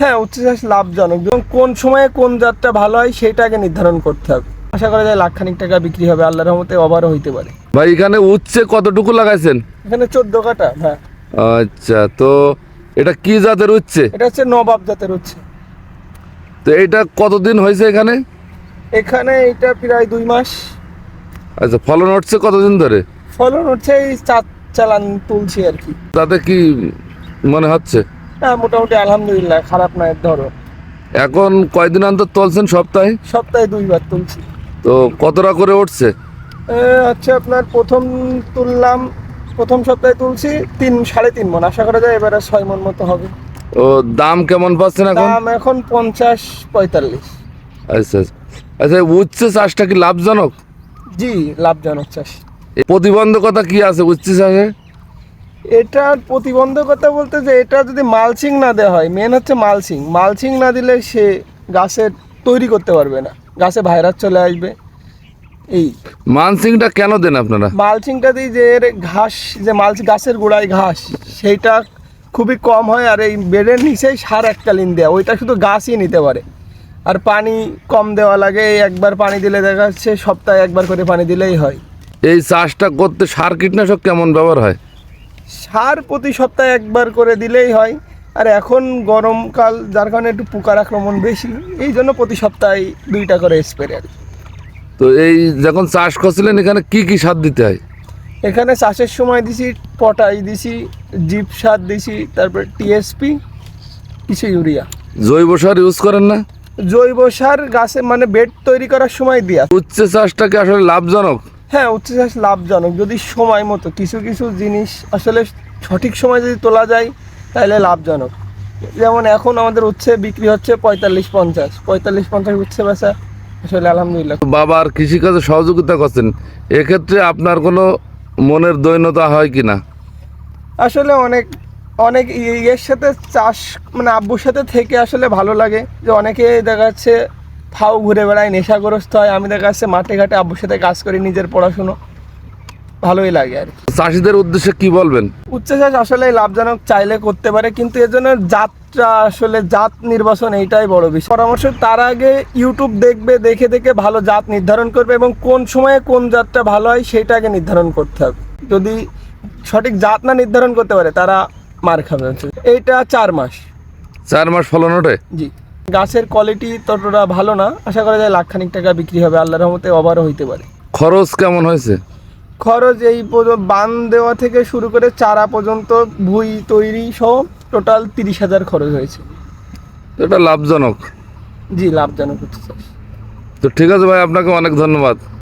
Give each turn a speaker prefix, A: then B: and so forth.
A: হ্যাঁ উচ্চশ্বাস লাভজনক। এবং কোন সময়ে কোন জাতটা ভালো হয় সেটাকে নির্ধারণ করতে হবে। আশা করা যায় লাখখানিক টাকা বিক্রি হবে আল্লাহর রহমতে ওভারও হইতে পারে।
B: ভাই এখানে উচ্ছে কতটুকু লাগাইছেন?
A: এখানে চোদ্দ কাটা হ্যাঁ।
B: আচ্ছা তো এটা কি জাতের উচ্ছে?
A: এটা হচ্ছে নবাব জাতের হচ্ছে
B: তো এটা কতদিন হয়েছে এখানে?
A: এখানে এটা প্রায় দুই মাস।
B: আচ্ছা ফলন হচ্ছে কতদিন ধরে?
A: ফলন হচ্ছে এই চার চালান তুলছি আর কি।
B: তাতে কি মনে হচ্ছে?
A: হ্যাঁ মোটামুটি আলহামদুলিল্লাহ খারাপ না ধরো।
B: এখন কয়দিন অন্তর তুলছেন সপ্তাহে?
A: সপ্তাহে দুইবার তুলছি।
B: তো কতটা করে উঠছে?
A: এ, হচ্ছে আপনার প্রথম তুললাম প্রথম সপ্তাহে তুলছি তিন সাড়ে তিন মন। আশা করা যায় এবারে ছয় মন মতো হবে।
B: ও দাম কেমন পাচ্ছেন এখন?
A: দাম এখন পঞ্চাশ পঁয়তাল্লিশ।
B: আচ্ছা আচ্ছা আচ্ছা উচ্ছে চাষটা কি লাভজনক?
A: জি লাভজনক চাষ।
B: প্রতিবন্ধকতা কি আছে উচ্ছে চাষে?
A: এটার প্রতিবন্ধকতা বলতে যে এটা যদি মালচিং না দেওয়া হয় মেন হচ্ছে মালচিং। মালচিং না দিলে সে গাছের তৈরি করতে পারবে না। গাছে ভাইরাস চলে আসবে। এই
B: মানসিংটা কেন দেন আপনারা?
A: মালচিংটা দিই যে এর ঘাস যে মালচ গাছের গোড়ায় ঘাস সেইটা খুবই কম হয় আর এই বেডের নিচেই সার এককালীন দেওয়া ওইটা শুধু গাছই নিতে পারে। আর পানি কম দেওয়া লাগে এই একবার পানি দিলে দেখা যাচ্ছে সপ্তাহে একবার করে পানি দিলেই হয়।
B: এই চাষটা করতে সার কীটনাশক কেমন ব্যবহার হয়?
A: সার প্রতি সপ্তাহে একবার করে দিলেই হয়। আর এখন গরমকাল যার কারণে একটু পোকার আক্রমণ বেশি। এই জন্য প্রতি সপ্তাহে দুইটা করে স্প্রে আর।
B: তো এই যখন চাষ করছিলেন এখানে কি কি সার দিতে হয়?
A: এখানে চাষের সময় দিছি পটাই দিছি জিপ সার দিছি তারপর টিএসপি কিছু ইউরিয়া।
B: জৈব সার ইউজ করেন না?
A: জৈব সার গাছে মানে বেড তৈরি করার সময় দেওয়া
B: উচ্ছে চাষটা কি আসলে লাভজনক।
A: হ্যাঁ উচ্চ চাষ লাভজনক। যদি সময় মতো কিছু কিছু জিনিস আসলে সঠিক সময় যদি তোলা যায় তাহলে লাভজনক। যেমন এখন আমাদের উচ্ছে বিক্রি হচ্ছে পঁয়তাল্লিশ পঞ্চাশ। পঁয়তাল্লিশ পঞ্চাশ উচ্ছে বেচা আসলে আলহামদুলিল্লাহ।
B: বাবার কৃষিকাজে সহযোগিতা করছেন এক্ষেত্রে আপনার কোনো মনের দৈন্যতা হয় কি না
A: আসলে অনেক অনেক ই- ইয়ের সাথে চাষ মানে আব্বুর সাথে থেকে আসলে ভালো লাগে। যে অনেকে দেখা যাচ্ছে ফাও ঘুরে বেড়ায় নেশাগ্রস্ত হয়। আমি দেখা যাচ্ছে মাঠে ঘাটে আব্বুর সাথে কাজ করি নিজের পড়াশুনো। ভালোই লাগে আর
B: চাষিদের উদ্দেশ্যে কি বলবেন?
A: উচ্চ চাষ আসলে লাভজনক চাইলে করতে পারে কিন্তু এর জন্য জাতটা আসলে জাত নির্বাচন এইটাই বড় বিষয়। পরামর্শ তার আগে ইউটিউব দেখবে দেখে দেখে ভালো জাত নির্ধারণ করবে এবং কোন সময়ে কোন জাতটা ভালো হয় সেটা আগে নির্ধারণ করতে হবে। যদি সঠিক জাত না নির্ধারণ করতে পারে তারা মার খাবে। এইটা চার মাস।
B: চার মাস ফলন ওঠে?
A: জি। গাছের কোয়ালিটি ততটা ভালো না। আশা করা যায় লাখ খানিক টাকা বিক্রি হবে আল্লাহর রহমতে অবারও হইতে পারে।
B: খরচ কেমন হয়েছে?
A: খরচ এই বান দেওয়া থেকে শুরু করে চারা পর্যন্ত ভুই তৈরি সহ টোটাল তিরিশ হাজার খরচ হয়েছে।
B: এটা লাভজনক।
A: জি লাভজনক হচ্ছে।
B: তো ঠিক আছে ভাই আপনাকে অনেক ধন্যবাদ।